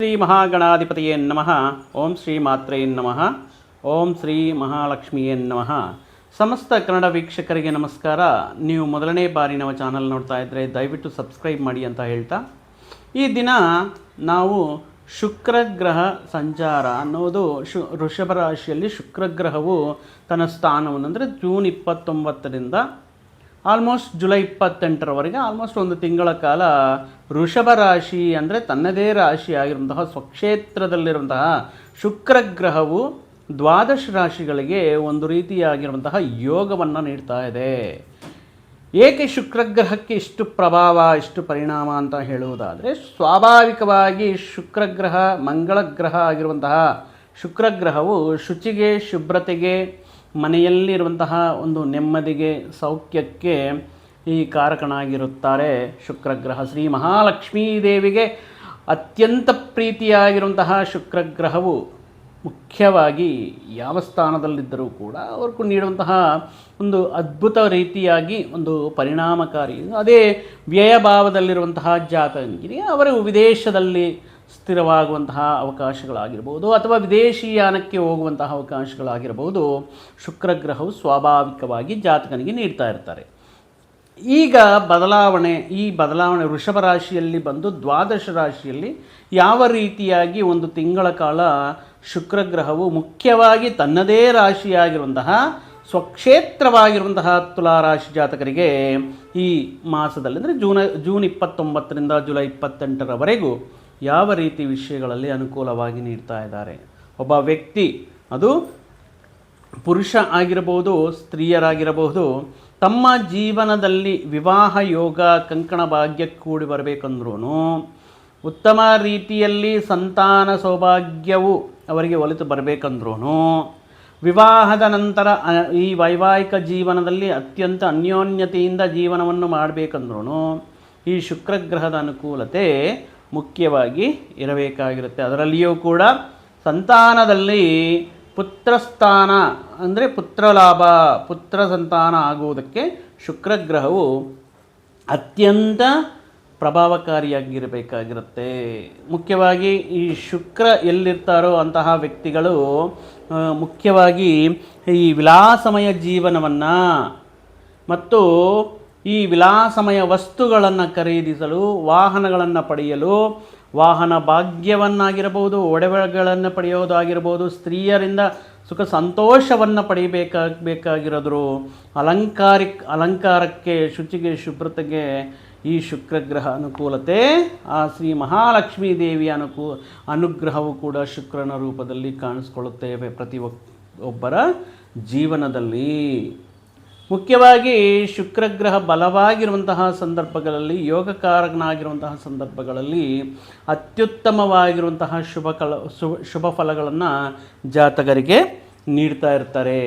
ಶ್ರೀ ಮಹಾಗಣಾಧಿಪತಿಯೇ ನಮಃ. ಓಂ ಶ್ರೀ ಮಾತ್ರೇ ನಮಃ. ಓಂ ಶ್ರೀ ಮಹಾಲಕ್ಷ್ಮಿಯೇ ನಮಃ. ಸಮಸ್ತ ಕನ್ನಡ ವೀಕ್ಷಕರಿಗೆ ನಮಸ್ಕಾರ. ನೀವು ಮೊದಲನೇ ಬಾರಿ ನಮ್ಮ ಚಾನಲ್ ನೋಡ್ತಾ ಇದ್ದರೆ ದಯವಿಟ್ಟು ಸಬ್ಸ್ಕ್ರೈಬ್ ಮಾಡಿ ಅಂತ ಹೇಳ್ತಾ. ಈ ದಿನ ನಾವು ಶುಕ್ರಗ್ರಹ ಸಂಚಾರ ಅನ್ನೋದು ಶು ವೃಷಭ ರಾಶಿಯಲ್ಲಿ ಶುಕ್ರಗ್ರಹವು ತನ್ನ ಸ್ಥಾನವನ್ನು ಅಂದರೆ ಜೂನ್ ಇಪ್ಪತ್ತೊಂಬತ್ತರಿಂದ ಆಲ್ಮೋಸ್ಟ್ ಜುಲೈ ಇಪ್ಪತ್ತೆಂಟರವರೆಗೆ ಆಲ್ಮೋಸ್ಟ್ ಒಂದು ತಿಂಗಳ ಕಾಲ ವೃಷಭ ರಾಶಿ ಅಂದರೆ ತನ್ನದೇ ರಾಶಿ ಆಗಿರುವಂತಹ ಸ್ವಕ್ಷೇತ್ರದಲ್ಲಿರುವಂತಹ ಶುಕ್ರಗ್ರಹವು ದ್ವಾದಶ ರಾಶಿಗಳಿಗೆ ಒಂದು ರೀತಿಯಾಗಿರುವಂತಹ ಯೋಗವನ್ನು ನೀಡ್ತಾ ಇದೆ. ಏಕೆ ಶುಕ್ರಗ್ರಹಕ್ಕೆ ಇಷ್ಟು ಪ್ರಭಾವ, ಇಷ್ಟು ಪರಿಣಾಮ ಅಂತ ಹೇಳುವುದಾದರೆ ಸ್ವಾಭಾವಿಕವಾಗಿ ಶುಕ್ರಗ್ರಹ ಮಂಗಳ ಗ್ರಹ ಆಗಿರುವಂತಹ ಶುಕ್ರಗ್ರಹವು ಶುಚಿಗೆ, ಶುಭ್ರತೆಗೆ ಮನೆಯಲ್ಲಿರುವಂತಹ ಒಂದು ನೆಮ್ಮದಿಗೆ, ಸೌಖ್ಯಕ್ಕೆ ಈ ಕಾರಕನಾಗಿರುತ್ತಾರೆ ಶುಕ್ರಗ್ರಹ. ಶ್ರೀ ಮಹಾಲಕ್ಷ್ಮೀ ದೇವಿಗೆ ಅತ್ಯಂತ ಪ್ರೀತಿಯಾಗಿರುವಂತಹ ಶುಕ್ರಗ್ರಹವು ಮುಖ್ಯವಾಗಿ ಯಾವ ಸ್ಥಾನದಲ್ಲಿದ್ದರೂ ಕೂಡ ಅವ್ರಿಗೂ ನೀಡುವಂತಹ ಒಂದು ಅದ್ಭುತ ರೀತಿಯಾಗಿ ಒಂದು ಪರಿಣಾಮಕಾರಿ, ಅದೇ ವ್ಯಯಭಾವದಲ್ಲಿರುವಂತಹ ಜಾತಕರಿಗೆ ಅವರು ವಿದೇಶದಲ್ಲಿ ಸ್ಥಿರವಾಗುವಂತಹ ಅವಕಾಶಗಳಾಗಿರ್ಬೋದು ಅಥವಾ ವಿದೇಶಿಯಾನಕ್ಕೆ ಹೋಗುವಂತಹ ಅವಕಾಶಗಳಾಗಿರ್ಬೋದು ಶುಕ್ರಗ್ರಹವು ಸ್ವಾಭಾವಿಕವಾಗಿ ಜಾತಕನಿಗೆ ನೀಡ್ತಾ ಇರ್ತಾರೆ. ಈಗ ಬದಲಾವಣೆ, ಈ ಬದಲಾವಣೆ ವೃಷಭ ರಾಶಿಯಲ್ಲಿ ಬಂದು ದ್ವಾದಶ ರಾಶಿಯಲ್ಲಿ ಯಾವ ರೀತಿಯಾಗಿ ಒಂದು ತಿಂಗಳ ಕಾಲ ಶುಕ್ರಗ್ರಹವು ಮುಖ್ಯವಾಗಿ ತನ್ನದೇ ರಾಶಿಯಾಗಿರುವಂತಹ ಸ್ವಕ್ಷೇತ್ರವಾಗಿರುವಂತಹ ತುಲಾರಾಶಿ ಜಾತಕರಿಗೆ ಈ ಮಾಸದಲ್ಲಿ ಅಂದರೆ ಜೂನ್ ಜೂನ್ ಇಪ್ಪತ್ತೊಂಬತ್ತರಿಂದ ಜುಲೈ ಇಪ್ಪತ್ತೆಂಟರವರೆಗೂ ಯಾವ ರೀತಿ ವಿಷಯಗಳಲ್ಲಿ ಅನುಕೂಲವಾಗಿ ನೀಡ್ತಾ ಇದ್ದಾರೆ. ಒಬ್ಬ ವ್ಯಕ್ತಿ, ಅದು ಪುರುಷ ಆಗಿರಬಹುದು, ಸ್ತ್ರೀಯರಾಗಿರಬಹುದು, ತಮ್ಮ ಜೀವನದಲ್ಲಿ ವಿವಾಹ, ಯೋಗ, ಕಂಕಣ ಭಾಗ್ಯ ಕೂಡಿ ಬರಬೇಕಂದ್ರೂ ಉತ್ತಮ ರೀತಿಯಲ್ಲಿ ಸಂತಾನ ಸೌಭಾಗ್ಯವು ಅವರಿಗೆ ಒಲಿತು ಬರಬೇಕಂದ್ರೂ ವಿವಾಹದ ನಂತರ ಈ ವೈವಾಹಿಕ ಜೀವನದಲ್ಲಿ ಅತ್ಯಂತ ಅನ್ಯೋನ್ಯತೆಯಿಂದ ಜೀವನವನ್ನು ಮಾಡಬೇಕಂದ್ರೂ ಈ ಶುಕ್ರಗ್ರಹದ ಅನುಕೂಲತೆ ಮುಖ್ಯವಾಗಿ ಇರಬೇಕಾಗಿರುತ್ತೆ. ಅದರಲ್ಲಿಯೂ ಕೂಡ ಸಂತಾನದಲ್ಲಿ ಪುತ್ರಸ್ಥಾನ ಅಂದರೆ ಪುತ್ರಲಾಭ ಪುತ್ರ ಸಂತಾನ ಆಗುವುದಕ್ಕೆ ಶುಕ್ರಗ್ರಹವು ಅತ್ಯಂತ ಪ್ರಭಾವಕಾರಿಯಾಗಿರಬೇಕಾಗಿರುತ್ತೆ. ಮುಖ್ಯವಾಗಿ ಈ ಶುಕ್ರ ಎಲ್ಲಿರ್ತಾರೋ ಅಂತಹ ವ್ಯಕ್ತಿಗಳು ಮುಖ್ಯವಾಗಿ ಈ ವಿಲಾಸಮಯ ಜೀವನವನ್ನು ಮತ್ತು ಈ ವಿಲಾಸಮಯ ವಸ್ತುಗಳನ್ನು ಖರೀದಿಸಲು, ವಾಹನಗಳನ್ನು ಪಡೆಯಲು, ವಾಹನ ಭಾಗ್ಯವನ್ನಾಗಿರಬಹುದು, ಒಡವೆಗಳನ್ನು ಪಡೆಯೋದಾಗಿರ್ಬೋದು ಸ್ತ್ರೀಯರಿಂದ ಸುಖ ಸಂತೋಷವನ್ನು ಪಡೆಯಬೇಕಾಗಬೇಕಾಗಿರೋದ್ರು ಅಲಂಕಾರಿಕ್, ಅಲಂಕಾರಕ್ಕೆ ಶುಚಿಗೆ, ಶುಭ್ರತೆಗೆ ಈ ಶುಕ್ರಗ್ರಹ ಅನುಕೂಲತೆ, ಆ ಶ್ರೀ ಮಹಾಲಕ್ಷ್ಮೀ ದೇವಿಯ ಅನುಕೂ, ಅನುಗ್ರಹವು ಕೂಡ ಶುಕ್ರನ ರೂಪದಲ್ಲಿ ಕಾಣಿಸ್ಕೊಳ್ಳುತ್ತೇವೆ ಪ್ರತಿ ಒಬ್ಬರ ಜೀವನದಲ್ಲಿ. ಮುಖ್ಯವಾಗಿ ಶುಕ್ರಗ್ರಹ ಬಲವಾಗಿರುವಂತಹ ಸಂದರ್ಭಗಳಲ್ಲಿ, ಯೋಗಕಾರಕನಾಗಿರುವಂತಹ ಸಂದರ್ಭಗಳಲ್ಲಿ ಅತ್ಯುತ್ತಮವಾಗಿರುವಂತಹ ಶುಭ ಕಲ ಶುಭ ಶುಭ ಫಲಗಳನ್ನು ಜಾತಕರಿಗೆ ನೀಡ್ತಾ ಇರ್ತಾರೆ.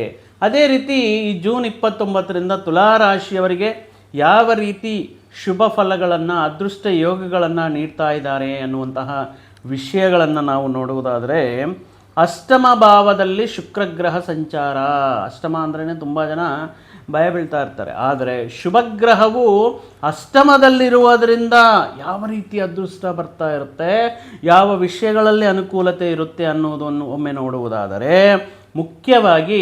ಅದೇ ರೀತಿ ಈ ಜೂನ್ ಇಪ್ಪತ್ತೊಂಬತ್ತರಿಂದ ತುಲಾರಾಶಿಯವರಿಗೆ ಯಾವ ರೀತಿ ಶುಭ ಫಲಗಳನ್ನು, ಅದೃಷ್ಟ ಯೋಗಗಳನ್ನು ನೀಡ್ತಾ ಇದ್ದಾರೆ ಅನ್ನುವಂತಹ ವಿಷಯಗಳನ್ನು ನಾವು ನೋಡುವುದಾದರೆ, ಅಷ್ಟಮ ಭಾವದಲ್ಲಿ ಶುಕ್ರಗ್ರಹ ಸಂಚಾರ. ಅಷ್ಟಮ ಅಂದ್ರೇ ತುಂಬ ಜನ ಭಯ ಬೀಳ್ತಾ ಇರ್ತಾರೆ. ಆದರೆ ಶುಭಗ್ರಹವು ಅಷ್ಟಮದಲ್ಲಿರುವುದರಿಂದ ಯಾವ ರೀತಿ ಅದೃಷ್ಟ ಬರ್ತಾ ಇರುತ್ತೆ, ಯಾವ ವಿಷಯಗಳಲ್ಲಿ ಅನುಕೂಲತೆ ಇರುತ್ತೆ ಅನ್ನೋದನ್ನು ಒಮ್ಮೆ ನೋಡುವುದಾದರೆ ಮುಖ್ಯವಾಗಿ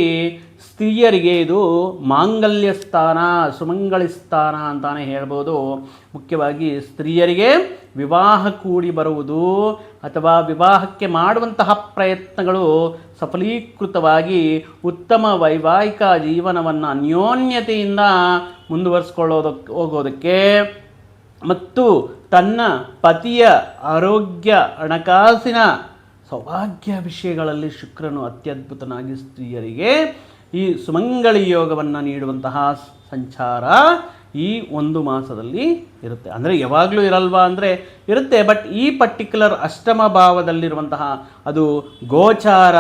ಸ್ತ್ರೀಯರಿಗೆ ಇದು ಮಾಂಗಲ್ಯ ಸ್ಥಾನ ಸುಮಂಗಳಿ ಸ್ಥಾನ ಅಂತಾನೆ ಹೇಳ್ಬೋದು. ಮುಖ್ಯವಾಗಿ ಸ್ತ್ರೀಯರಿಗೆ ವಿವಾಹ ಕೂಡಿ ಬರುವುದು ಅಥವಾ ವಿವಾಹಕ್ಕೆ ಮಾಡುವಂತಹ ಪ್ರಯತ್ನಗಳು ಸಫಲೀಕೃತವಾಗಿ ಉತ್ತಮ ವೈವಾಹಿಕ ಜೀವನವನ್ನು ಅನ್ಯೋನ್ಯತೆಯಿಂದ ಮುಂದುವರಿಸ್ಕೊಳ್ಳೋದಕ್ಕೆ ಹೋಗೋದಕ್ಕೆ ಮತ್ತು ತನ್ನ ಪತಿಯ ಆರೋಗ್ಯ, ಹಣಕಾಸಿನ ಸೌಭಾಗ್ಯ ವಿಷಯಗಳಲ್ಲಿ ಶುಕ್ರನು ಅತ್ಯದ್ಭುತನಾಗಿ ಸ್ತ್ರೀಯರಿಗೆ ಈ ಸುಮಂಗಳಿ ಯೋಗವನ್ನು ನೀಡುವಂತಹ ಸಂಚಾರ ಈ ಒಂದು ಮಾಸದಲ್ಲಿ ಇರುತ್ತೆ. ಅಂದರೆ ಯಾವಾಗಲೂ ಇರಲ್ವಾ ಅಂದರೆ ಇರುತ್ತೆ ಬಟ್ ಈ ಪರ್ಟಿಕ್ಯುಲರ್ ಅಷ್ಟಮ ಭಾವದಲ್ಲಿರುವಂತಹ ಅದು ಗೋಚಾರ.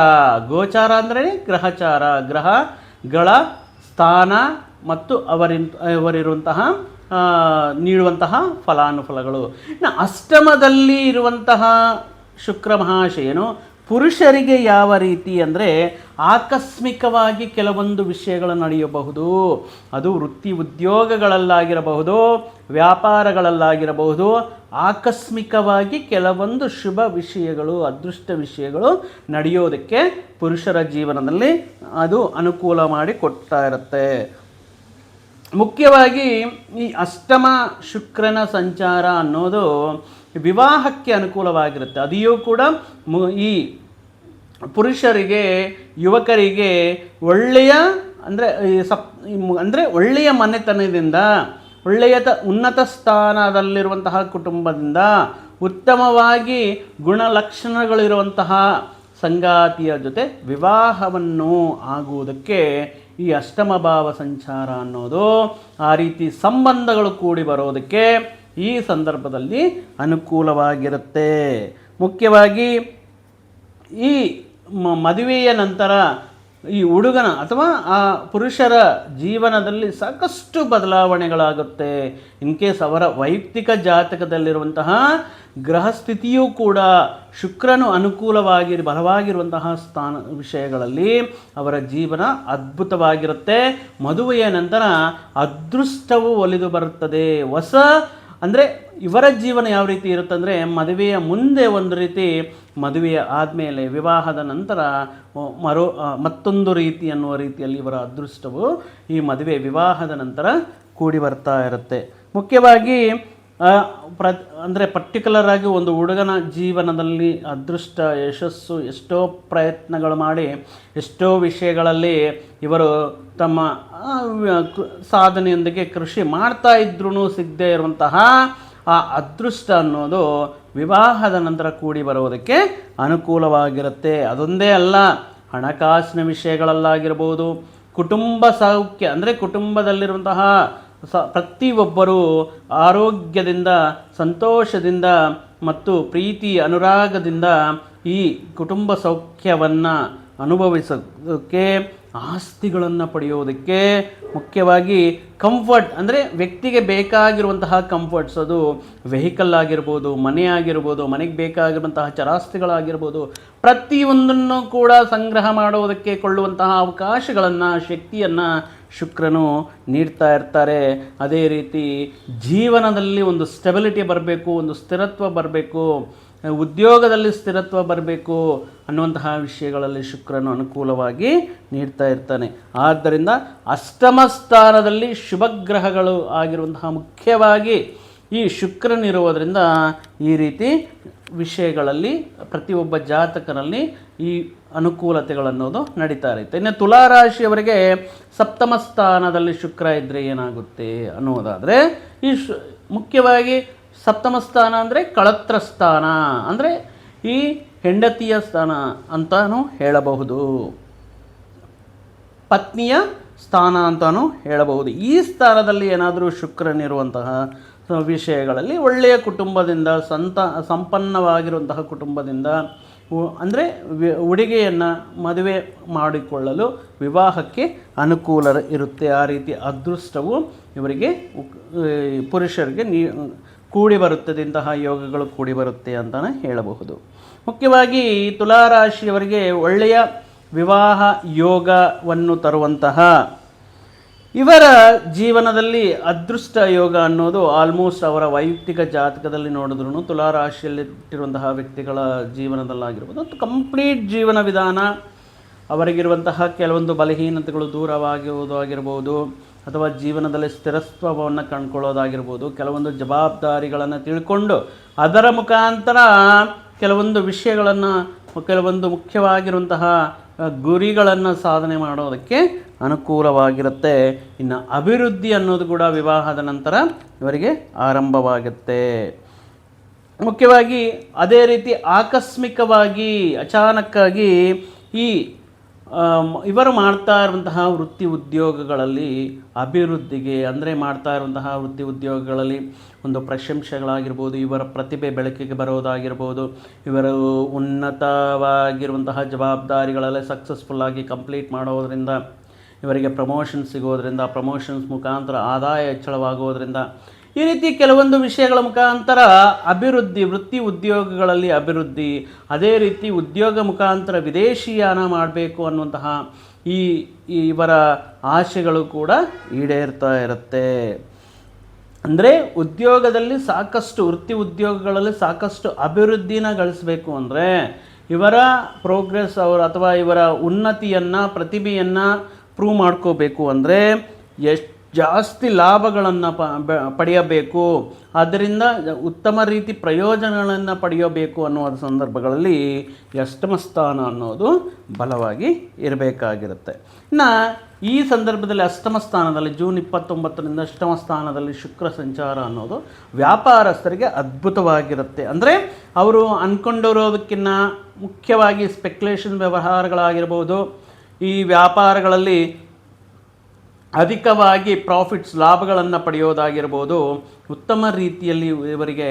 ಗೋಚಾರ ಅಂದರೆ ಗ್ರಹಚಾರ. ಗ್ರಹಗಳ ಸ್ಥಾನ ಮತ್ತು ಅವರಿನ್, ಅವರಿರುವಂತಹ ನೀಡುವಂತಹ ಫಲಾನುಫಲಗಳು. ಇನ್ನು ಅಷ್ಟಮದಲ್ಲಿ ಇರುವಂತಹ ಶುಕ್ರ ಮಹಾಶಯನು ಪುರುಷರಿಗೆ ಯಾವ ರೀತಿ ಅಂದರೆ ಆಕಸ್ಮಿಕವಾಗಿ ಕೆಲವೊಂದು ವಿಷಯಗಳು ನಡೆಯಬಹುದು. ಅದು ವೃತ್ತಿ ಉದ್ಯೋಗಗಳಲ್ಲಾಗಿರಬಹುದು, ವ್ಯಾಪಾರಗಳಲ್ಲಾಗಿರಬಹುದು, ಆಕಸ್ಮಿಕವಾಗಿ ಕೆಲವೊಂದು ಶುಭ ವಿಷಯಗಳು, ಅದೃಷ್ಟ ವಿಷಯಗಳು ನಡೆಯೋದಕ್ಕೆ ಪುರುಷರ ಜೀವನದಲ್ಲಿ ಅದು ಅನುಕೂಲ ಮಾಡಿ ಕೊಡ್ತಾ ಇರುತ್ತೆ. ಮುಖ್ಯವಾಗಿ ಈ ಅಷ್ಟಮ ಶುಕ್ರನ ಸಂಚಾರ ಅನ್ನೋದು ವಿವಾಹಕ್ಕೆ ಅನುಕೂಲವಾಗಿರುತ್ತೆ. ಅದಿಯೂ ಕೂಡ ಮು, ಈ ಪುರುಷರಿಗೆ, ಯುವಕರಿಗೆ ಒಳ್ಳೆಯ ಅಂದರೆ ಸಪ್ ಅಂದರೆ ಒಳ್ಳೆಯ ಮನೆತನದಿಂದ, ಒಳ್ಳೆಯ ತ, ಉನ್ನತ ಸ್ಥಾನದಲ್ಲಿರುವಂತಹ ಕುಟುಂಬದಿಂದ ಉತ್ತಮವಾಗಿ ಗುಣಲಕ್ಷಣಗಳಿರುವಂತಹ ಸಂಗಾತಿಯ ಜೊತೆ ವಿವಾಹವನ್ನು ಆಗುವುದಕ್ಕೆ ಈ ಅಷ್ಟಮ ಭಾವ ಸಂಚಾರ ಅನ್ನೋದು ಆ ರೀತಿ ಸಂಬಂಧಗಳು ಕೂಡಿ ಬರೋದಕ್ಕೆ ಈ ಸಂದರ್ಭದಲ್ಲಿ ಅನುಕೂಲವಾಗಿರುತ್ತೆ. ಮುಖ್ಯವಾಗಿ ಈ ಮದುವೆಯ ನಂತರ ಈ ಹುಡುಗನ ಅಥವಾ ಆ ಪುರುಷರ ಜೀವನದಲ್ಲಿ ಸಾಕಷ್ಟು ಬದಲಾವಣೆಗಳಾಗುತ್ತೆ. ಇನ್ ಕೇಸ್ ಅವರ ವೈಯಕ್ತಿಕ ಜಾತಕದಲ್ಲಿರುವಂತಹ ಗ್ರಹ ಸ್ಥಿತಿಯೂ ಕೂಡ ಶುಕ್ರನು ಅನುಕೂಲವಾಗಿ ಬಲವಾಗಿರುವಂತಹ ಸ್ಥಾನ ವಿಷಯಗಳಲ್ಲಿ ಅವರ ಜೀವನ ಅದ್ಭುತವಾಗಿರುತ್ತೆ. ಮದುವೆಯ ನಂತರ ಅದೃಷ್ಟವು ಒಲಿದು ಬರುತ್ತದೆ. ಹೊಸ ಅಂದರೆ ಇವರ ಜೀವನ ಯಾವ ರೀತಿ ಇರುತ್ತಂದರೆ ಮದುವೆಯ ಮುಂದೆ ಒಂದು ರೀತಿ ಮದುವೆಯ ಆದಮೇಲೆ ವಿವಾಹದ ನಂತರ ಮರು ಮತ್ತೊಂದು ರೀತಿ ಅನ್ನುವ ರೀತಿಯಲ್ಲಿ ಇವರ ಅದೃಷ್ಟವು ಈ ಮದುವೆ ವಿವಾಹದ ನಂತರ ಕೂಡಿ ಬರ್ತಾ ಇರುತ್ತೆ. ಮುಖ್ಯವಾಗಿ ಪ್ರ ಅಂದರೆ ಪರ್ಟಿಕ್ಯುಲರ್ ಆಗಿ ಒಂದು ಹುಡುಗನ ಜೀವನದಲ್ಲಿ ಅದೃಷ್ಟ, ಯಶಸ್ಸು ಎಷ್ಟೋ ಪ್ರಯತ್ನಗಳು ಮಾಡಿ, ಎಷ್ಟೋ ವಿಷಯಗಳಲ್ಲಿ ಇವರು ತಮ್ಮ ಸಾಧನೆಯೊಂದಿಗೆ ಕೃಷಿ ಮಾಡ್ತಾ ಇದ್ರೂ ಸಿಗದೇ ಇರುವಂತಹ ಆ ಅದೃಷ್ಟ ಅನ್ನೋದು ವಿವಾಹದ ನಂತರ ಕೂಡಿ ಬರುವುದಕ್ಕೆ ಅನುಕೂಲವಾಗಿರುತ್ತೆ. ಅದೊಂದೇ ಅಲ್ಲ, ಹಣಕಾಸಿನ ವಿಷಯಗಳಲ್ಲಾಗಿರ್ಬೋದು, ಕುಟುಂಬ ಸೌಖ್ಯ, ಅಂದರೆ ಕುಟುಂಬದಲ್ಲಿರುವಂತಹ ಸ, ಪ್ರತಿಯೊಬ್ಬರೂ ಆರೋಗ್ಯದಿಂದ, ಸಂತೋಷದಿಂದ ಮತ್ತು ಪ್ರೀತಿ ಅನುರಾಗದಿಂದ ಈ ಕುಟುಂಬ ಸೌಖ್ಯವನ್ನು ಅನುಭವಿಸೋದಕ್ಕೆ ಆಸ್ತಿಗಳನ್ನು ಪಡೆಯೋದಕ್ಕೆ ಮುಖ್ಯವಾಗಿ ಕಂಫರ್ಟ್ ಅಂದರೆ ವ್ಯಕ್ತಿಗೆ ಬೇಕಾಗಿರುವಂತಹ ಕಂಫರ್ಟ್ಸ್ ಅದು ವೆಹಿಕಲ್ ಆಗಿರ್ಬೋದು, ಮನೆ ಆಗಿರ್ಬೋದು, ಮನೆಗೆ ಬೇಕಾಗಿರುವಂತಹ ಚರಾಸ್ತಿಗಳಾಗಿರ್ಬೋದು, ಪ್ರತಿಯೊಂದನ್ನು ಕೂಡ ಸಂಗ್ರಹ ಮಾಡೋದಕ್ಕೆ ಕೊಳ್ಳುವಂತಹ ಅವಕಾಶಗಳನ್ನು, ಶಕ್ತಿಯನ್ನು ಶುಕ್ರನು ನೀಡ್ತಾ ಇರ್ತಾರೆ. ಅದೇ ರೀತಿ ಜೀವನದಲ್ಲಿ ಒಂದು ಸ್ಟೆಬಿಲಿಟಿ ಬರಬೇಕು, ಒಂದು ಸ್ಥಿರತ್ವ ಬರಬೇಕು. ಉದ್ಯೋಗದಲ್ಲಿ ಸ್ಥಿರತ್ವ ಬರಬೇಕು ಅನ್ನುವಂತಹ ವಿಷಯಗಳಲ್ಲಿ ಶುಕ್ರನು ಅನುಕೂಲವಾಗಿ ನೀಡ್ತಾ ಇರ್ತಾನೆ. ಆದ್ದರಿಂದ ಅಷ್ಟಮ ಸ್ಥಾನದಲ್ಲಿ ಶುಭಗ್ರಹಗಳು ಆಗಿರುವಂತಹ ಮುಖ್ಯವಾಗಿ ಈ ಶುಕ್ರನಿರುವುದರಿಂದ ಈ ರೀತಿ ವಿಷಯಗಳಲ್ಲಿ ಪ್ರತಿಯೊಬ್ಬ ಜಾತಕನಲ್ಲಿ ಈ ಅನುಕೂಲತೆಗಳನ್ನೋದು ನಡೀತಾ ಇರುತ್ತೆ. ಇನ್ನು ತುಲಾರಾಶಿಯವರಿಗೆ ಸಪ್ತಮ ಸ್ಥಾನದಲ್ಲಿ ಶುಕ್ರ ಇದ್ದರೆ ಏನಾಗುತ್ತೆ ಅನ್ನೋದಾದರೆ ಈ ಶು ಮುಖ್ಯವಾಗಿ ಸಪ್ತಮ ಸ್ಥಾನ ಅಂದರೆ ಕಳತ್ರ ಸ್ಥಾನ. ಅಂದರೆ ಈ ಹೆಂಡತಿಯ ಸ್ಥಾನ ಅಂತಲೂ ಹೇಳಬಹುದು. ಪತ್ನಿಯ ಸ್ಥಾನ ಅಂತಲೂ ಹೇಳಬಹುದು. ಈ ಸ್ಥಾನದಲ್ಲಿ ಏನಾದರೂ ಶುಕ್ರನಿರುವಂತಹ ವಿಷಯಗಳಲ್ಲಿ ಒಳ್ಳೆಯ ಕುಟುಂಬದಿಂದ ಸಂತ, ಸಂಪನ್ನವಾಗಿರುವಂತಹ ಕುಟುಂಬದಿಂದ ಅಂದರೆ ಉಡುಗೆಯನ್ನು ಮದುವೆ ಮಾಡಿಕೊಳ್ಳಲು ವಿವಾಹಕ್ಕೆ ಅನುಕೂಲ ಇರುತ್ತೆ. ಆ ರೀತಿ ಅದೃಷ್ಟವು ಇವರಿಗೆ ಪುರುಷರಿಗೆ ನೀ ಕೂಡಿ ಬರುತ್ತದೆ ಇಂತಹ ಯೋಗಗಳು ಕೂಡಿ ಬರುತ್ತೆ ಅಂತಲೇ ಹೇಳಬಹುದು. ಮುಖ್ಯವಾಗಿ ತುಲಾರಾಶಿಯವರಿಗೆ ಒಳ್ಳೆಯ ವಿವಾಹ ಯೋಗವನ್ನು ತರುವಂತಹ ಇವರ ಜೀವನದಲ್ಲಿ ಅದೃಷ್ಟ ಯೋಗ ಅನ್ನೋದು ಆಲ್ಮೋಸ್ಟ್ ಅವರ ವೈಯಕ್ತಿಕ ಜಾತಕದಲ್ಲಿ ನೋಡಿದ್ರು ತುಲಾರಾಶಿಯಲ್ಲಿಟ್ಟಿರುವಂತಹ ವ್ಯಕ್ತಿಗಳ ಜೀವನದಲ್ಲಾಗಿರ್ಬೋದು. ಮತ್ತು ಕಂಪ್ಲೀಟ್ ಜೀವನ ವಿಧಾನ. ಅವರಿಗಿರುವಂತಹ ಕೆಲವೊಂದು ಬಲಹೀನತೆಗಳು ದೂರವಾಗಿರುವುದು ಆಗಿರ್ಬೋದು ಅಥವಾ ಜೀವನದಲ್ಲಿ ಸ್ಥಿರತ್ವವನ್ನು ಕಂಡುಕೊಳ್ಳೋದಾಗಿರ್ಬೋದು, ಕೆಲವೊಂದು ಜವಾಬ್ದಾರಿಗಳನ್ನು ತಿಳ್ಕೊಂಡು ಅದರ ಮುಖಾಂತರ ಕೆಲವೊಂದು ವಿಷಯಗಳನ್ನು, ಕೆಲವೊಂದು ಮುಖ್ಯವಾಗಿರುವಂತಹ ಗುರಿಗಳನ್ನು ಸಾಧನೆ ಮಾಡೋದಕ್ಕೆ ಅನುಕೂಲವಾಗಿರುತ್ತೆ. ಇನ್ನು ಅಭಿವೃದ್ಧಿ ಅನ್ನೋದು ಕೂಡ ವಿವಾಹದ ನಂತರ ಇವರಿಗೆ ಆರಂಭವಾಗುತ್ತೆ. ಮುಖ್ಯವಾಗಿ ಅದೇ ರೀತಿ ಆಕಸ್ಮಿಕವಾಗಿ, ಅಚಾನಕ್ಕಾಗಿ ಈ ಇವರು ಮಾಡ್ತಾ ಇರುವಂತಹ ವೃತ್ತಿ ಉದ್ಯೋಗಗಳಲ್ಲಿ ಅಭಿವೃದ್ಧಿಗೆ, ಅಂದರೆ ಮಾಡ್ತಾ ಇರುವಂತಹ ವೃತ್ತಿ ಉದ್ಯೋಗಗಳಲ್ಲಿ ಒಂದು ಪ್ರಶಂಸೆಗಳಾಗಿರ್ಬೋದು, ಇವರ ಪ್ರತಿಭೆ ಬೆಳಕಿಗೆ ಬರೋದಾಗಿರ್ಬೋದು, ಇವರು ಉನ್ನತವಾಗಿರುವಂತಹ ಜವಾಬ್ದಾರಿಗಳಲ್ಲಿ ಸಕ್ಸಸ್ಫುಲ್ಲಾಗಿ ಕಂಪ್ಲೀಟ್ ಮಾಡೋದರಿಂದ, ಇವರಿಗೆ ಪ್ರಮೋಷನ್ ಸಿಗೋದರಿಂದ ಪ್ರಮೋಷನ್ಸ್ ಮುಖಾಂತರ ಆದಾಯ ಹೆಚ್ಚಳವಾಗೋದ್ರಿಂದ ಈ ರೀತಿ ಕೆಲವೊಂದು ವಿಷಯಗಳ ಮುಖಾಂತರ ಅಭಿವೃದ್ಧಿ, ವೃತ್ತಿ ಉದ್ಯೋಗಗಳಲ್ಲಿ ಅಭಿವೃದ್ಧಿ, ಅದೇ ರೀತಿ ಉದ್ಯೋಗ ಮುಖಾಂತರ ವಿದೇಶಿಯಾನ ಮಾಡಬೇಕು ಅನ್ನುವಂತಹ ಈ ಇವರ ಆಶೆಗಳು ಕೂಡ ಈಡೇರ್ತಾ ಇರುತ್ತೆ. ಅಂದರೆ ಉದ್ಯೋಗದಲ್ಲಿ ಸಾಕಷ್ಟು, ವೃತ್ತಿ ಉದ್ಯೋಗಗಳಲ್ಲಿ ಸಾಕಷ್ಟು ಅಭಿವೃದ್ಧಿನ ಗಳಿಸಬೇಕು ಅಂದರೆ ಇವರ ಪ್ರೋಗ್ರೆಸ್ ಅವರು ಅಥವಾ ಇವರ ಉನ್ನತಿಯನ್ನು, ಪ್ರತಿಭೆಯನ್ನು ಪ್ರೂವ್ ಮಾಡ್ಕೋಬೇಕು ಅಂದರೆ ಎಷ್ಟು ಜಾಸ್ತಿ ಲಾಭಗಳನ್ನು ಪ ಪಡೆಯಬೇಕು. ಅದರಿಂದ ಉತ್ತಮ ರೀತಿ ಪ್ರಯೋಜನಗಳನ್ನು ಪಡೆಯಬೇಕು ಅನ್ನುವ ಸಂದರ್ಭಗಳಲ್ಲಿ ಅಷ್ಟಮ ಸ್ಥಾನ ಅನ್ನೋದು ಬಲವಾಗಿ ಇರಬೇಕಾಗಿರುತ್ತೆ. ಇನ್ನು ಈ ಸಂದರ್ಭದಲ್ಲಿ ಅಷ್ಟಮ ಸ್ಥಾನದಲ್ಲಿ ಜೂನ್ ಇಪ್ಪತ್ತೊಂಬತ್ತರಿಂದ ಅಷ್ಟಮ ಸ್ಥಾನದಲ್ಲಿ ಶುಕ್ರ ಸಂಚಾರ ಅನ್ನೋದು ವ್ಯಾಪಾರಸ್ಥರಿಗೆ ಅದ್ಭುತವಾಗಿರುತ್ತೆ. ಅಂದರೆ ಅವರು ಅಂದ್ಕೊಂಡಿರೋದಕ್ಕಿಂತ ಮುಖ್ಯವಾಗಿ ಸ್ಪೆಕ್ಯುಲೇಷನ್ ವ್ಯವಹಾರಗಳಾಗಿರ್ಬೋದು, ಈ ವ್ಯಾಪಾರಗಳಲ್ಲಿ ಅಧಿಕವಾಗಿ ಪ್ರಾಫಿಟ್ಸ್ ಲಾಭಗಳನ್ನು ಪಡೆಯೋದಾಗಿರ್ಬೋದು, ಉತ್ತಮ ರೀತಿಯಲ್ಲಿ ಇವರಿಗೆ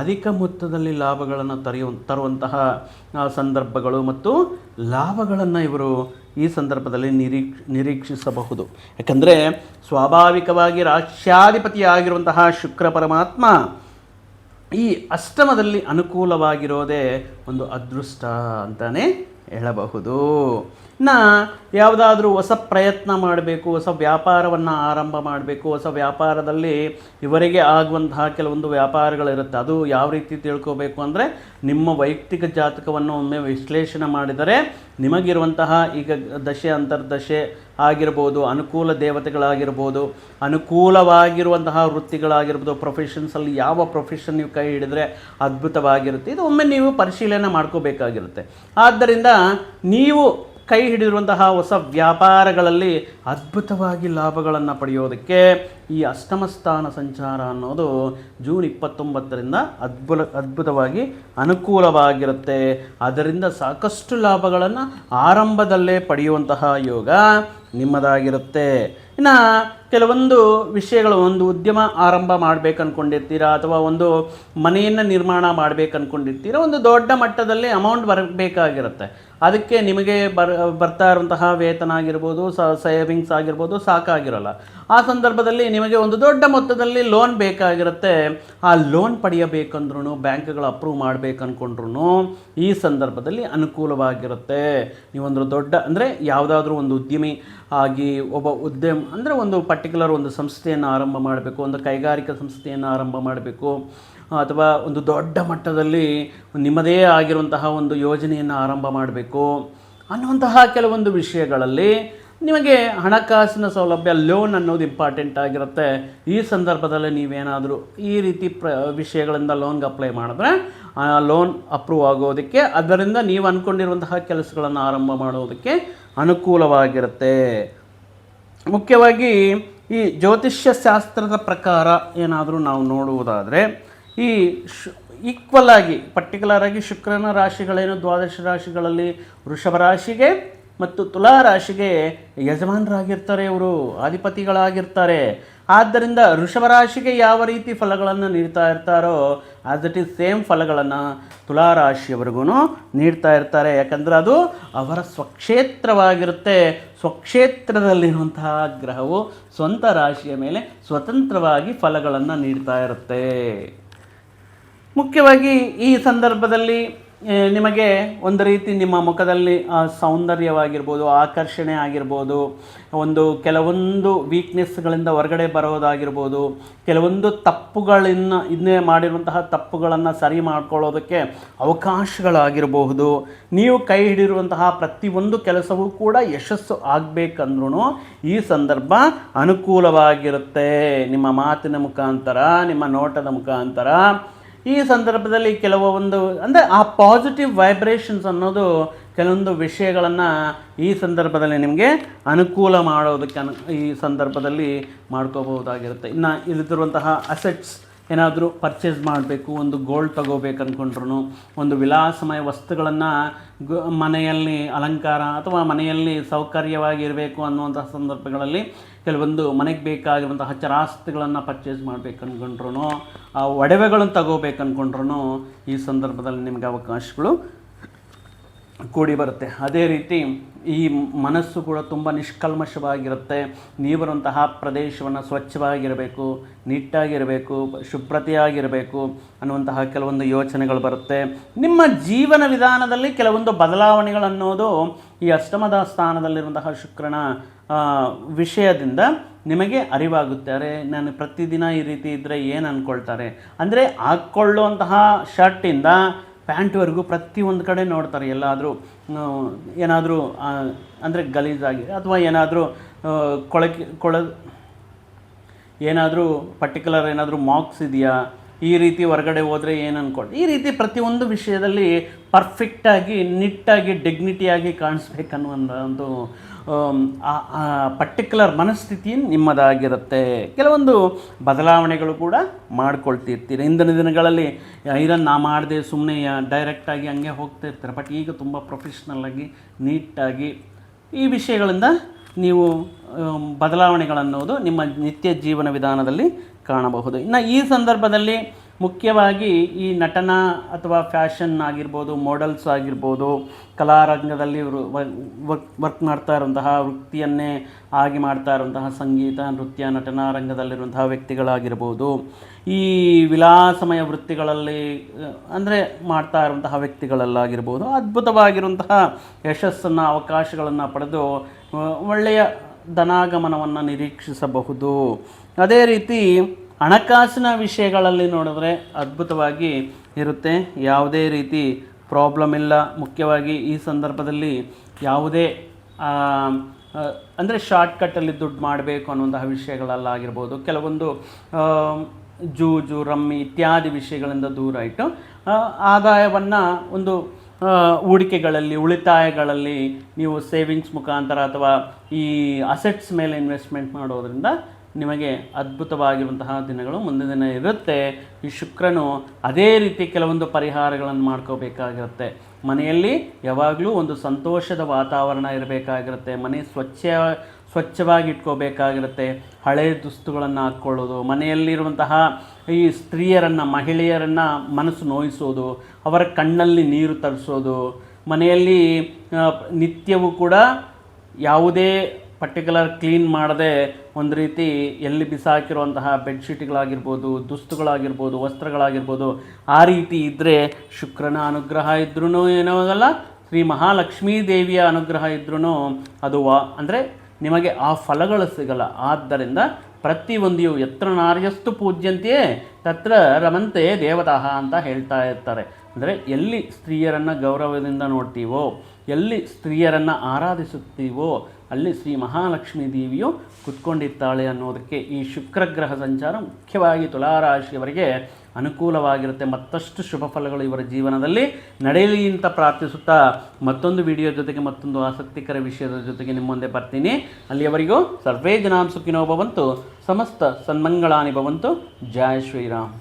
ಅಧಿಕ ಮೊತ್ತದಲ್ಲಿ ಲಾಭಗಳನ್ನು ತರೆಯು, ತರುವಂತಹ ಸಂದರ್ಭಗಳು ಮತ್ತು ಲಾಭಗಳನ್ನು ಇವರು ಈ ಸಂದರ್ಭದಲ್ಲಿ ನಿರೀಕ್ಷ ನಿರೀಕ್ಷಿಸಬಹುದು. ಯಾಕಂದರೆ ಸ್ವಾಭಾವಿಕವಾಗಿ ರಾಷ್ಟ್ರಾಧಿಪತಿಯಾಗಿರುವಂತಹ ಶುಕ್ರ ಪರಮಾತ್ಮ ಈ ಅಷ್ಟಮದಲ್ಲಿ ಅನುಕೂಲವಾಗಿರೋದೇ ಒಂದು ಅದೃಷ್ಟ ಅಂತಲೇ ಹೇಳಬಹುದು. ಇನ್ನು ಯಾವುದಾದ್ರೂ ಹೊಸ ಪ್ರಯತ್ನ ಮಾಡಬೇಕು, ಹೊಸ ವ್ಯಾಪಾರವನ್ನು ಆರಂಭ ಮಾಡಬೇಕು, ಹೊಸ ವ್ಯಾಪಾರದಲ್ಲಿ ಇವರಿಗೆ ಆಗುವಂತಹ ಕೆಲವೊಂದು ವ್ಯಾಪಾರಗಳಿರುತ್ತೆ. ಅದು ಯಾವ ರೀತಿ ತಿಳ್ಕೋಬೇಕು ಅಂದರೆ ನಿಮ್ಮ ವೈಯಕ್ತಿಕ ಜಾತಕವನ್ನು ಒಮ್ಮೆ ವಿಶ್ಲೇಷಣೆ ಮಾಡಿದರೆ ನಿಮಗಿರುವಂತಹ ಈಗ ದಶೆ, ಅಂತರ್ದಶೆ ಆಗಿರ್ಬೋದು, ಅನುಕೂಲ ದೇವತೆಗಳಾಗಿರ್ಬೋದು, ಅನುಕೂಲವಾಗಿರುವಂತಹ ವೃತ್ತಿಗಳಾಗಿರ್ಬೋದು ಪ್ರೊಫೆಷನ್ಸಲ್ಲಿ ಯಾವ ಪ್ರೊಫೆಷನ್ ನೀವು ಕೈ ಹಿಡಿದ್ರೆ ಅದ್ಭುತವಾಗಿರುತ್ತೆ. ಇದು ಒಮ್ಮೆ ನೀವು ಪರಿಶೀಲನೆ ಮಾಡ್ಕೋಬೇಕಾಗಿರುತ್ತೆ. ಆದ್ದರಿಂದ ನೀವು ಕೈ ಹಿಡಿದಿರುವಂತಹ ಹೊಸ ವ್ಯಾಪಾರಗಳಲ್ಲಿ ಅದ್ಭುತವಾಗಿ ಲಾಭಗಳನ್ನು ಪಡೆಯೋದಕ್ಕೆ ಈ ಅಷ್ಟಮ ಸ್ಥಾನ ಸಂಚಾರ ಅನ್ನೋದು ಜೂನ್ ಇಪ್ಪತ್ತೊಂಬತ್ತರಿಂದ ಅದ್ಭುತ ಅದ್ಭುತವಾಗಿ ಅನುಕೂಲವಾಗಿರುತ್ತೆ. ಅದರಿಂದ ಸಾಕಷ್ಟು ಲಾಭಗಳನ್ನು ಆರಂಭದಲ್ಲೇ ಪಡೆಯುವಂತಹ ಯೋಗ ನಿಮ್ಮದಾಗಿರುತ್ತೆ. ಇನ್ನು ಕೆಲವೊಂದು ವಿಷಯಗಳು, ಒಂದು ಉದ್ಯಮ ಆರಂಭ ಮಾಡ್ಬೇಕು ಅಂದ್ಕೊಂಡಿರ್ತೀರಾ ಅಥವಾ ಒಂದು ಮನೆಯನ್ನು ನಿರ್ಮಾಣ ಮಾಡ್ಬೇಕು ಅಂದ್ಕೊಂಡಿರ್ತೀರಾ ಒಂದು ದೊಡ್ಡ ಮಟ್ಟದಲ್ಲಿ ಅಮೌಂಟ್ ಬರಬೇಕಾಗಿರುತ್ತೆ. ಅದಕ್ಕೆ ನಿಮಗೆ ಬರ್, ಬರ್ತಾ ಇರುವಂತಹ ವೇತನ ಆಗಿರ್ಬೋದು ಸೇವಿಂಗ್ಸ್ ಆಗಿರ್ಬೋದು ಸಾಕಾಗಿರೋಲ್ಲ. ಆ ಸಂದರ್ಭದಲ್ಲಿ ನಿಮಗೆ ಒಂದು ದೊಡ್ಡ ಮೊತ್ತದಲ್ಲಿ ಲೋನ್ ಬೇಕಾಗಿರುತ್ತೆ. ಆ ಲೋನ್ ಪಡೆಯಬೇಕಂದ್ರೂ ಬ್ಯಾಂಕ್ಗಳು ಅಪ್ರೂವ್ ಮಾಡಬೇಕು ಅಂದ್ಕೊಂಡ್ರೂ ಈ ಸಂದರ್ಭದಲ್ಲಿ ಅನುಕೂಲವಾಗಿರುತ್ತೆ. ನೀವೊಂದು ದೊಡ್ಡ, ಅಂದರೆ ಯಾವುದಾದ್ರೂ ಒಂದು ಉದ್ಯಮಿ ಆಗಿ ಒಬ್ಬ ಉದ್ಯಮ, ಅಂದರೆ ಒಂದು ಪರ್ಟಿಕ್ಯುಲರ್ ಒಂದು ಸಂಸ್ಥೆಯನ್ನು ಆರಂಭ ಮಾಡಬೇಕು, ಒಂದು ಕೈಗಾರಿಕಾ ಸಂಸ್ಥೆಯನ್ನು ಆರಂಭ ಮಾಡಬೇಕು. ಅಥವಾ ಒಂದು ದೊಡ್ಡ ಮಟ್ಟದಲ್ಲಿ ನಿಮ್ಮದೇ ಆಗಿರುವಂತಹ ಒಂದು ಯೋಜನೆಯನ್ನು ಆರಂಭ ಮಾಡಬೇಕು ಅನ್ನುವಂತಹ ಕೆಲವೊಂದು ವಿಷಯಗಳಲ್ಲಿ ನಿಮಗೆ ಹಣಕಾಸಿನ ಸೌಲಭ್ಯ ಲೋನ್ ಅನ್ನೋದು ಇಂಪಾರ್ಟೆಂಟ್ ಆಗಿರುತ್ತೆ. ಈ ಸಂದರ್ಭದಲ್ಲಿ ನೀವೇನಾದರೂ ಈ ರೀತಿ ಪ್ರ, ವಿಷಯಗಳಿಂದ ಲೋನ್ಗೆ ಅಪ್ಲೈ ಮಾಡಿದ್ರೆ ಆ ಲೋನ್ ಅಪ್ರೂವ್ ಆಗೋದಕ್ಕೆ, ಅದರಿಂದ ನೀವು ಅಂದ್ಕೊಂಡಿರುವಂತಹ ಕೆಲಸಗಳನ್ನು ಆರಂಭ ಮಾಡೋದಕ್ಕೆ ಅನುಕೂಲವಾಗಿರುತ್ತೆ. ಮುಖ್ಯವಾಗಿ ಈ ಜ್ಯೋತಿಷ್ಯ ಶಾಸ್ತ್ರದ ಪ್ರಕಾರ ಏನಾದರೂ ನಾವು ನೋಡುವುದಾದರೆ ಈ ಶು ಈಕ್ವಲ್ ಆಗಿ ಪರ್ಟಿಕ್ಯುಲರ್ ಆಗಿ ಶುಕ್ರನ ರಾಶಿಗಳೇನು? ದ್ವಾದಶ ರಾಶಿಗಳಲ್ಲಿ ವೃಷಭ ರಾಶಿಗೆ ಮತ್ತು ತುಲಾ ರಾಶಿಗೆ ಯಜಮಾನರಾಗಿರ್ತಾರೆ ಇವರು ಅಧಿಪತಿಗಳಾಗಿರ್ತಾರೆ ಆದ್ದರಿಂದ ವೃಷಭ ರಾಶಿಗೆ ಯಾವ ರೀತಿ ಫಲಗಳನ್ನು ನೀಡ್ತಾ ಇರ್ತಾರೋ ಆಸ್ ಇಟ್ ಈಸ್ ಸೇಮ್ ಫಲಗಳನ್ನು ತುಲಾ ರಾಶಿಯವರೆಗೂ ನೀಡ್ತಾ ಇರ್ತಾರೆ. ಯಾಕಂದರೆ ಅದು ಅವರ ಸ್ವಕ್ಷೇತ್ರವಾಗಿರುತ್ತೆ. ಸ್ವಕ್ಷೇತ್ರದಲ್ಲಿರುವಂತಹ ಗ್ರಹವು ಸ್ವಂತ ರಾಶಿಯ ಮೇಲೆ ಸ್ವತಂತ್ರವಾಗಿ ಫಲಗಳನ್ನು ನೀಡ್ತಾ ಇರುತ್ತೆ. ಮುಖ್ಯವಾಗಿ ಈ ಸಂದರ್ಭದಲ್ಲಿ ನಿಮಗೆ ಒಂದು ರೀತಿ ನಿಮ್ಮ ಮುಖದಲ್ಲಿ ಸೌಂದರ್ಯವಾಗಿರ್ಬೋದು, ಆಕರ್ಷಣೆ ಆಗಿರ್ಬೋದು, ಒಂದು ಕೆಲವೊಂದು ವೀಕ್ನೆಸ್ಗಳಿಂದ ಹೊರಗಡೆ ಬರೋದಾಗಿರ್ಬೋದು, ಕೆಲವೊಂದು ತಪ್ಪುಗಳಿಂದ ಇನ್ನೇ ಮಾಡಿರುವಂತಹ ತಪ್ಪುಗಳನ್ನು ಸರಿ ಮಾಡ್ಕೊಳ್ಳೋದಕ್ಕೆ ಅವಕಾಶಗಳಾಗಿರಬಹುದು. ನೀವು ಕೈ ಹಿಡಿರುವಂತಹ ಪ್ರತಿಯೊಂದು ಕೆಲಸವೂ ಕೂಡ ಯಶಸ್ಸು ಆಗಬೇಕಂದ್ರೂ ಈ ಸಂದರ್ಭ ಅನುಕೂಲವಾಗಿರುತ್ತೆ. ನಿಮ್ಮ ಮಾತಿನ ಮುಖಾಂತರ, ನಿಮ್ಮ ನೋಟದ ಮುಖಾಂತರ. ಈ ಸಂದರ್ಭದಲ್ಲಿ ಕೆಲವೊಂದು ಅಂದರೆ ಆ ಪಾಸಿಟಿವ್ ವೈಬ್ರೇಷನ್ಸ್ ಅನ್ನೋದು ಕೆಲವೊಂದು ವಿಷಯಗಳನ್ನು ಈ ಸಂದರ್ಭದಲ್ಲಿ ನಿಮಗೆ ಅನುಕೂಲ ಮಾಡೋದಕ್ಕೆ ಅನು, ಈ ಸಂದರ್ಭದಲ್ಲಿ ಮಾಡ್ಕೋಬಹುದಾಗಿರುತ್ತೆ. ಇನ್ನು ಇಲ್ಲಿರುವಂತಹ ಅಸೆಟ್ಸ್ ಏನಾದರೂ ಪರ್ಚೇಸ್ ಮಾಡಬೇಕು, ಒಂದು ಗೋಲ್ಡ್ ತಗೋಬೇಕು ಅಂದ್ಕೊಂಡ್ರು ಒಂದು ವಿಲಾಸಮಯ ವಸ್ತುಗಳನ್ನು ಮನೆಯಲ್ಲಿ ಅಲಂಕಾರ ಅಥವಾ ಮನೆಯಲ್ಲಿ ಸೌಕರ್ಯವಾಗಿರಬೇಕು ಅನ್ನುವಂಥ ಸಂದರ್ಭಗಳಲ್ಲಿ ಕೆಲವೊಂದು ಮನೆಗೆ ಬೇಕಾಗಿರುವಂತಹ ಚರಾಸ್ತಿಗಳನ್ನು ಪರ್ಚೇಸ್ ಮಾಡಬೇಕು ಅಂದ್ಕೊಂಡ್ರು ಆ ಒಡವೆಗಳನ್ನು ತಗೋಬೇಕು ಅಂದ್ಕೊಂಡ್ರೂ ಈ ಸಂದರ್ಭದಲ್ಲಿ ನಿಮಗೆ ಅವಕಾಶಗಳು ಕೂಡಿ ಬರುತ್ತೆ. ಅದೇ ರೀತಿ ಈ ಮನಸ್ಸು ಕೂಡ ತುಂಬ ನಿಷ್ಕಲ್ಮಶವಾಗಿರುತ್ತೆ. ನೀವಿರುವಂತಹ ಪ್ರದೇಶವನ್ನು ಸ್ವಚ್ಛವಾಗಿರಬೇಕು, ನೀಟಾಗಿರಬೇಕು, ಶುಭ್ರತೆಯಾಗಿರಬೇಕು ಅನ್ನುವಂತಹ ಕೆಲವೊಂದು ಯೋಚನೆಗಳು ಬರುತ್ತೆ. ನಿಮ್ಮ ಜೀವನ ವಿಧಾನದಲ್ಲಿ ಕೆಲವೊಂದು ಬದಲಾವಣೆಗಳನ್ನೋದು ಈ ಅಷ್ಟಮದ ಸ್ಥಾನದಲ್ಲಿರುವಂತಹ ಶುಕ್ರನ ವಿಷಯದಿಂದ ನಿಮಗೆ ಅರಿವಾಗುತ್ತಾರೆ. ನಾನು ಪ್ರತಿದಿನ ಈ ರೀತಿ ಇದ್ದರೆ ಏನು ಅಂದ್ಕೊಳ್ತಾರೆ ಅಂದರೆ ಹಾಕ್ಕೊಳ್ಳುವಂತಹ ಶರ್ಟಿಂದ ಪ್ಯಾಂಟ್ವರೆಗೂ ಪ್ರತಿಯೊಂದು ಕಡೆ ನೋಡ್ತಾರೆ. ಎಲ್ಲಾದರೂ ಏನಾದರೂ ಅಂದರೆ ಗಲೀಜಾಗಿ ಅಥವಾ ಏನಾದರೂ ಕೊಳಕೆ, ಕೊಳ, ಏನಾದರೂ ಪರ್ಟಿಕ್ಯುಲರ್ ಏನಾದರೂ ಮಾರ್ಕ್ಸ್ ಇದೆಯಾ? ಈ ರೀತಿ ಹೊರಗಡೆ ಹೋದರೆ ಏನು ಅನ್ಕೊಂಡು ಈ ರೀತಿ ಪ್ರತಿಯೊಂದು ವಿಷಯದಲ್ಲಿ ಪರ್ಫೆಕ್ಟಾಗಿ ನಿಟ್ಟಾಗಿ ಡಿಗ್ನಿಟಿಯಾಗಿ ಕಾಣಿಸ್ಬೇಕನ್ನುವಂಥ ಒಂದು ಪರ್ಟಿಕ್ಯುಲರ್ ಮನಸ್ಥಿತಿ ನಿಮ್ಮದಾಗಿರುತ್ತೆ. ಕೆಲವೊಂದು ಬದಲಾವಣೆಗಳು ಕೂಡ ಮಾಡ್ಕೊಳ್ತಿರ್ತೀರಿ. ಹಿಂದಿನ ದಿನಗಳಲ್ಲಿ ಐರನ್ ನಾ ಮಾಡಿದೆ ಸುಮ್ಮನೆ ಡೈರೆಕ್ಟಾಗಿ ಹಂಗೆ ಹೋಗ್ತಾ ಇರ್ತಾರೆ. ಬಟ್ ಈಗ ತುಂಬ ಪ್ರೊಫೆಷ್ನಲ್ಲಾಗಿ ನೀಟಾಗಿ ಈ ವಿಷಯಗಳಿಂದ ನೀವು ಬದಲಾವಣೆಗಳನ್ನೋದು ನಿಮ್ಮ ನಿತ್ಯ ಜೀವನ ವಿಧಾನದಲ್ಲಿ ಕಾಣಬಹುದು. ಇನ್ನು ಈ ಸಂದರ್ಭದಲ್ಲಿ ಮುಖ್ಯವಾಗಿ ಈ ನಟನ ಅಥವಾ ಫ್ಯಾಷನ್ ಆಗಿರ್ಬೋದು ಮಾಡೆಲ್ಸ್ ಆಗಿರ್ಬೋದು, ಕಲಾರಂಗದಲ್ಲಿ ವರ್ಕ್ ಮಾಡ್ತಾ ಇರುವಂತಹ ವೃತ್ತಿಯನ್ನೇ ಆಗಿ ಮಾಡ್ತಾ ಇರುವಂತಹ ಸಂಗೀತ, ನೃತ್ಯ, ನಟನಾ ರಂಗದಲ್ಲಿರುವಂತಹ ವ್ಯಕ್ತಿಗಳಾಗಿರ್ಬೋದು, ಈ ವಿಲಾಸಮಯ ವೃತ್ತಿಗಳಲ್ಲಿ ಅಂದರೆ ಮಾಡ್ತಾ ಇರುವಂತಹ ವ್ಯಕ್ತಿಗಳಲ್ಲಾಗಿರ್ಬೋದು, ಅದ್ಭುತವಾಗಿರುವಂತಹ ಯಶಸ್ಸನ್ನು, ಅವಕಾಶಗಳನ್ನು ಪಡೆದು ಒಳ್ಳೆಯ ಧನಾಗಮನವನ್ನು ನಿರೀಕ್ಷಿಸಬಹುದು. ಅದೇ ರೀತಿ ಹಣಕಾಸಿನ ವಿಷಯಗಳಲ್ಲಿ ನೋಡಿದ್ರೆ ಅದ್ಭುತವಾಗಿ ಇರುತ್ತೆ. ಯಾವುದೇ ರೀತಿ ಪ್ರಾಬ್ಲಮ್ ಇಲ್ಲ. ಮುಖ್ಯವಾಗಿ ಈ ಸಂದರ್ಭದಲ್ಲಿ ಯಾವುದೇ ಅಂದರೆ ಶಾರ್ಟ್ಕಟ್ಟಲ್ಲಿ ದುಡ್ಡು ಮಾಡಬೇಕು ಅನ್ನುವಂತಹ ವಿಷಯಗಳಲ್ಲಾಗಿರ್ಬೋದು. ಕೆಲವೊಂದು ಜೂಜು, ರಮ್ಮಿ ಇತ್ಯಾದಿ ವಿಷಯಗಳಿಂದ ದೂರ ಇಟ್ಟು ಆದಾಯವನ್ನು ಒಂದು ಹೂಡಿಕೆಗಳಲ್ಲಿ, ಉಳಿತಾಯಗಳಲ್ಲಿ ನೀವು ಸೇವಿಂಗ್ಸ್ ಮುಖಾಂತರ ಅಥವಾ ಈ ಅಸೆಟ್ಸ್ ಮೇಲೆ ಇನ್ವೆಸ್ಟ್ಮೆಂಟ್ ಮಾಡೋದ್ರಿಂದ ನಿಮಗೆ ಅದ್ಭುತವಾಗಿರುವಂತಹ ದಿನಗಳು ಮುಂದಿನ ದಿನ ಇರುತ್ತೆ. ಈ ಶುಕ್ರನು ಅದೇ ರೀತಿ ಕೆಲವೊಂದು ಪರಿಹಾರಗಳನ್ನು ಮಾಡ್ಕೋಬೇಕಾಗಿರುತ್ತೆ. ಮನೆಯಲ್ಲಿ ಯಾವಾಗಲೂ ಒಂದು ಸಂತೋಷದ ವಾತಾವರಣ ಇರಬೇಕಾಗಿರುತ್ತೆ. ಮನೆ ಸ್ವಚ್ಛ ಸ್ವಚ್ಛವಾಗಿ ಇಟ್ಕೋಬೇಕಾಗಿರುತ್ತೆ ಹಳೆ ದುಸ್ತುಗಳನ್ನು ಹಾಕ್ಕೊಳ್ಳೋದು, ಮನೆಯಲ್ಲಿರುವಂತಹ ಈ ಸ್ತ್ರೀಯರನ್ನು, ಮಹಿಳೆಯರನ್ನು ಮನಸ್ಸು ನೋಯಿಸೋದು, ಅವರ ಕಣ್ಣಲ್ಲಿ ನೀರು ತರಿಸೋದು, ಮನೆಯಲ್ಲಿ ನಿತ್ಯವೂ ಕೂಡ ಯಾವುದೇ ಪರ್ಟಿಕ್ಯುಲರ್ ಕ್ಲೀನ್ ಮಾಡದೆ ಒಂದು ರೀತಿ ಎಲ್ಲಿ ಬಿಸಾಕಿರುವಂತಹ ಬೆಡ್ಶೀಟ್ಗಳಾಗಿರ್ಬೋದು ದುಸ್ತುಗಳಾಗಿರ್ಬೋದು, ವಸ್ತ್ರಗಳಾಗಿರ್ಬೋದು, ಆ ರೀತಿ ಇದ್ದರೆ ಶುಕ್ರನ ಅನುಗ್ರಹ ಇದ್ರೂ ಏನೋ ಆಗಲ್ಲ, ಶ್ರೀ ಮಹಾಲಕ್ಷ್ಮೀ ದೇವಿಯ ಅನುಗ್ರಹ ಇದ್ರೂ ಅದು ವಾ, ಅಂದರೆ ನಿಮಗೆ ಆ ಫಲಗಳು ಸಿಗಲ್ಲ. ಆದ್ದರಿಂದ ಪ್ರತಿಯೊಂದಿಯು ಎತ್ರ ನಾರ್ಯಸ್ತು ಪೂಜ್ಯಂತೆಯೇ, ತತ್ರ ರಮಂತೆ ದೇವತಃ ಅಂತ ಹೇಳ್ತಾ ಇರ್ತಾರೆ. ಅಂದರೆ ಎಲ್ಲಿ ಸ್ತ್ರೀಯರನ್ನು ಗೌರವದಿಂದ ನೋಡ್ತೀವೋ, ಎಲ್ಲಿ ಸ್ತ್ರೀಯರನ್ನು ಆರಾಧಿಸುತ್ತೀವೋ ಅಲ್ಲಿ ಶ್ರೀ ಮಹಾಲಕ್ಷ್ಮೀ ದೇವಿಯು ಕುತ್ಕೊಂಡಿರ್ತಾಳೆ ಅನ್ನೋದಕ್ಕೆ ಈ ಶುಕ್ರಗ್ರಹ ಸಂಚಾರ ಮುಖ್ಯವಾಗಿ ತುಲಾರಾಶಿಯವರಿಗೆ ಅನುಕೂಲವಾಗಿರುತ್ತೆ. ಮತ್ತಷ್ಟು ಶುಭ ಫಲಗಳು ಇವರ ಜೀವನದಲ್ಲಿ ನಡೆಯಲಿ ಅಂತ ಪ್ರಾರ್ಥಿಸುತ್ತಾ ಮತ್ತೊಂದು ವಿಡಿಯೋ ಜೊತೆಗೆ ಮತ್ತೊಂದು ಆಸಕ್ತಿಕರ ವಿಷಯದ ಜೊತೆಗೆ ನಿಮ್ಮ ಮುಂದೆ ಬರ್ತೀನಿ. ಅಲ್ಲಿಯವರೆಗೂ ಸರ್ವೇ ಜನಾಂ ಸುಖಿನೋ ಭವಂತು, ಸಮಸ್ತ ಸನ್ಮಂಗಳಾನಿ ಭವಂತು. ಜಯ ಶ್ರೀರಾಮ್.